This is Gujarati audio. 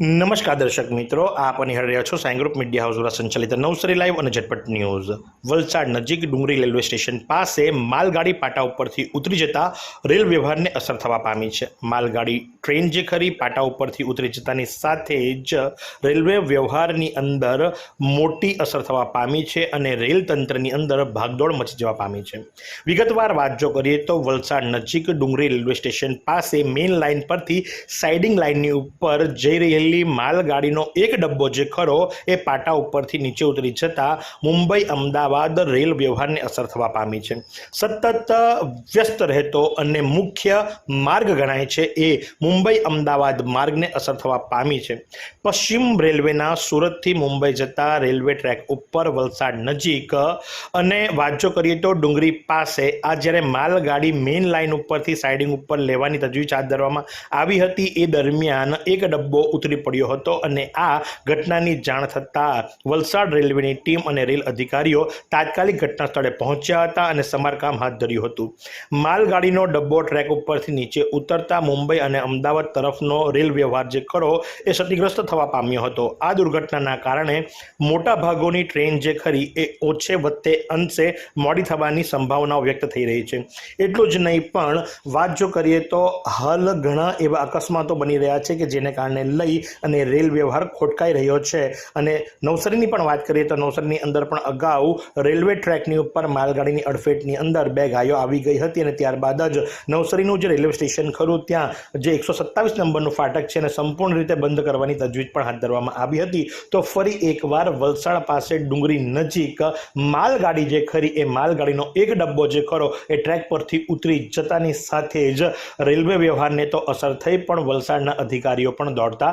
નમસ્કાર દર્શક મિત્રો, આપ અને રહ્યા છો સાઈ ગ્રુપ મીડિયા હાઉસ દ્વારા સંચાલિત નવસરી લાઈવ અને ઝટપટ ન્યૂઝ. વલસાડ નજીક ડુંગરી રેલવે સ્ટેશન પાસે માલગાડી પાટા ઉપરથી ઉતરી જતા રેલ વ્યવહારને અસર થવા પામી છે. માલગાડી ટ્રેન જે ખરી, પાટા ઉપરથી ઉતરી જતાની સાથે જ રેલવે વ્યવહારની અંદર મોટી અસર થવા પામી છે અને રેલ તંત્રની અંદર ભાગદોડ મચી જવા પામી છે. વિગતવાર વાત જો કરીએ તો વલસાડ નજીક ડુંગરી રેલવે સ્ટેશન પાસે મેઇન લાઇન પરથી સાઇડિંગ લાઇનની ઉપર જઈ રહેલી માલગાડીનો એક ડબ્બો જે ખરો એ પાટા ઉપરથી નીચે ઉતરી જતા મુંબઈ અમદાવાદ રેલ વ્યવહારને અસર થવા પામી છે. સતત વ્યસ્ત રહેતો અને મુખ્ય માર્ગ ગણાય છે એ મુંબઈ અમદાવાદ માર્ગને અસર થવા પામી છે. પશ્ચિમ રેલવેના સુરતથી મુંબઈ જતા રેલવે ટ્રેક ઉપર વલસાડ નજીક અને વાંચો કરીએ તો ડુંગરી પાસે આ જ્યારે માલગાડી મેઇન લાઇન ઉપરથી સાઇડિંગ ઉપર લેવાની તજવીજ હાથ ધરવામાં આવી હતી, એ દરમિયાન એક ડબ્બો ઉતરી પડ્યો હતો અને આ ઘટનાની જાણ થતાં વલસાડ રેલવેની ટીમ અને રેલ અધિકારીઓ તાત્કાલિક ઘટના સ્થળે પહોંચ્યા હતા અને સમારકામ હાથ ધર્યું હતું. માલગાડીનો ડબ્બો ટ્રેક ઉપરથી નીચે ઉતરતા મુંબઈ અને અમદાવાદ તરફનો રેલ વ્યવહાર જે ખરો એ ક્ષતિગ્રસ્ત થવા પામ્યો હતો. આ દુર્ઘટનાના કારણે મોટા ભાગોની ટ્રેન જે ખરી એ ઓછે વત્તે અંશે મોડી થવાની સંભાવનાઓ વ્યક્ત થઈ રહી છે. એટલું જ નહીં પણ વાત જો કરીએ તો હાલ ઘણા એવા અકસ્માતો બની રહ્યા છે કે જેને કારણે લઈ અને રેલ વ્યવહાર ખોટકાઈ રહ્યો છે. અને નવસારીની પણ વાત કરીએ તો નવસારીની અંદર પણ અગાઉ રેલવે ટ્રેકની ઉપર માલગાડીની અડફેટની અંદર બે ગાયો આવી ગઈ હતી અને ત્યારબાદ જ નવસારીનું જે રેલવે સ્ટેશન ખરું, ત્યાં જે એકસો સત્તાવીસ નંબરનું ફાટક છે એને સંપૂર્ણ રીતે બંધ કરવાની તજવીજ પણ હાથ ધરવામાં આવી હતી. તો ફરી એકવાર વલસાડ પાસે ડુંગરી નજીક માલગાડી જે ખરી, એ માલગાડીનો એક ડબ્બો જે ખરો, એ ટ્રેક પરથી ઉતરી જતાની સાથે જ રેલવે વ્યવહારને તો અસર થઈ પણ વલસાડના અધિકારીઓ પણ દોડતા